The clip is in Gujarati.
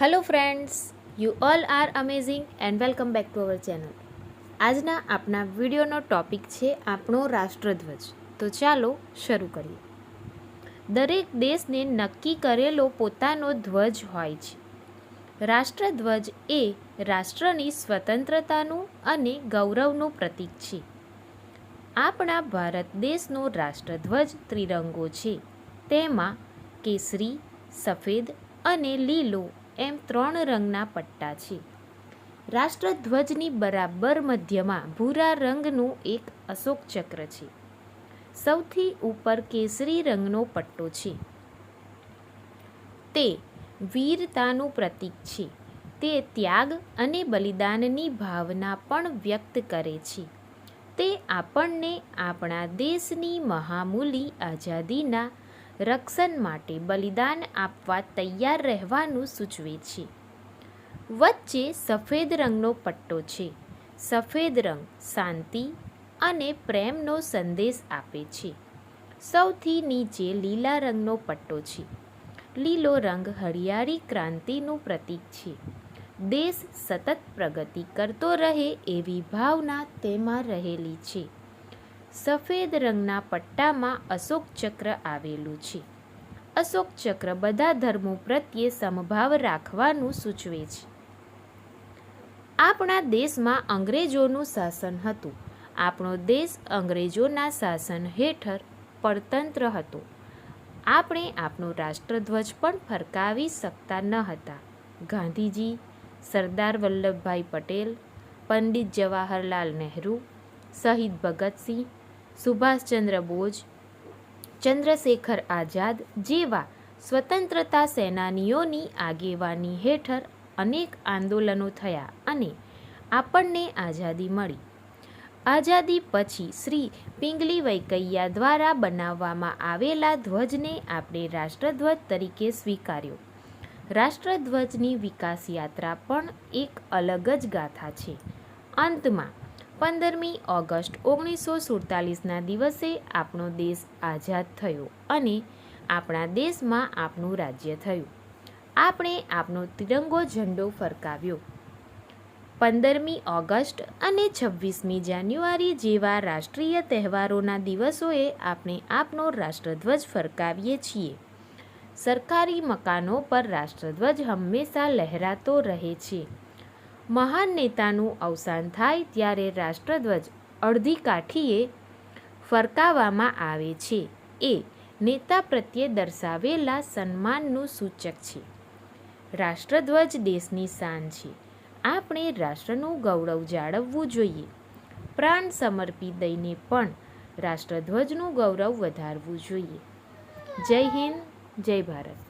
Hello friends you all are amazing and welcome back to our channel આજના આપણા વિડીયોનો ટોપિક છે આપણો રાષ્ટ્રધ્વજ. તો ચાલો શરૂ કરીએ. દરેક દેશને નક્કી કરેલો પોતાનો ધ્વજ હોય છે. રાષ્ટ્રધ્વજ એ રાષ્ટ્રની સ્વતંત્રતાનું અને ગૌરવનું પ્રતીક છે. આપણા ભારત દેશનો રાષ્ટ્રધ્વજ ત્રિરંગો છે. તેમાં કેસરી, સફેદ અને લીલો એમ ત્રણ રંગના પટ્ટા છે. રાષ્ટ્રધ્વજની બરાબર મધ્યમાં ભૂરા રંગનું એક અશોક ચક્ર છે. સૌથી ઉપર કેસરી રંગનો પટ્ટો છે. તે વીરતાનું પ્રતીક છે. તે ત્યાગ અને બલિદાનની ભાવના પણ વ્યક્ત કરે છે. તે આપણને આપણા દેશની મહામૂલી આઝાદીના રક્ષણ માટે બલિદાન આપવા તૈયાર રહેવાનું સૂચવે છે. વચ્ચે સફેદ રંગનો પટ્ટો છે. સફેદ રંગ શાંતિ અને પ્રેમનો સંદેશ આપે છે. સૌથી નીચે લીલા રંગનો પટ્ટો છે. લીલો રંગ હરિયાળી ક્રાંતિનું પ્રતીક છે. દેશ સતત પ્રગતિ કરતો રહે એવી ભાવના તેમાં રહેલી છે. સફેદ રંગના પટ્ટામાં અશોક ચક્ર આવેલું છે. અશોક ચક્ર બધા ધર્મો પ્રત્યે સમભાવ રાખવાનું સૂચવે છે. આપણા દેશમાં અંગ્રેજોનું શાસન હતું. આપણો દેશ અંગ્રેજોના શાસન હેઠળ પરતંત્ર હતો. આપણે આપણો રાષ્ટ્રધ્વજ પણ ફરકાવી શકતા ન હતા. ગાંધીજી, સરદાર વલ્લભભાઈ પટેલ, પંડિત જવાહરલાલ નહેરુ, શહીદ ભગતસિંહ સુભાષચંદ્ર બોઝ, ચંદ્રશેખર આઝાદ જેવા સ્વતંત્રતા સેનાનીઓની આગેવાની હેઠળ અનેક આંદોલનો થયા અને આપણને આઝાદી મળી. આઝાદી પછી શ્રી પિંગલી વૈકૈયા દ્વારા બનાવવામાં આવેલા ધ્વજને આપણે રાષ્ટ્રધ્વજ તરીકે સ્વીકાર્યો. રાષ્ટ્રધ્વજની વિકાસ યાત્રા પણ એક અલગ જ ગાથા છે. અંતમાં પંદરમી ઓગસ્ટ ઓગણીસો સુડતાલીસના દિવસે આપણો દેશ આઝાદ થયો અને આપણા દેશમાં આપણું રાજ્ય થયું. આપણે આપણો તિરંગો ઝંડો ફરકાવ્યો. પંદરમી ઓગસ્ટ અને છવ્વીસમી જાન્યુઆરી જેવા રાષ્ટ્રીય તહેવારોના દિવસોએ આપણે આપનો રાષ્ટ્રધ્વજ ફરકાવીએ છીએ. સરકારી મકાનો પર રાષ્ટ્રધ્વજ હંમેશા લહેરાતો રહે છે. મહાન નેતાનું અવસાન થાય ત્યારે રાષ્ટ્રધ્વજ અડધી કાઠીએ ફરકાવવામાં આવે છે. એ નેતા પ્રત્યે દર્શાવેલા સન્માનનું સૂચક છે. રાષ્ટ્રધ્વજ દેશની શાન છે. આપણે રાષ્ટ્રનું ગૌરવ જાળવવું જોઈએ. પ્રાણ સમર્પી દઈને પણ રાષ્ટ્રધ્વજનું ગૌરવ વધારવું જોઈએ. જય હિન્દ, જય ભારત.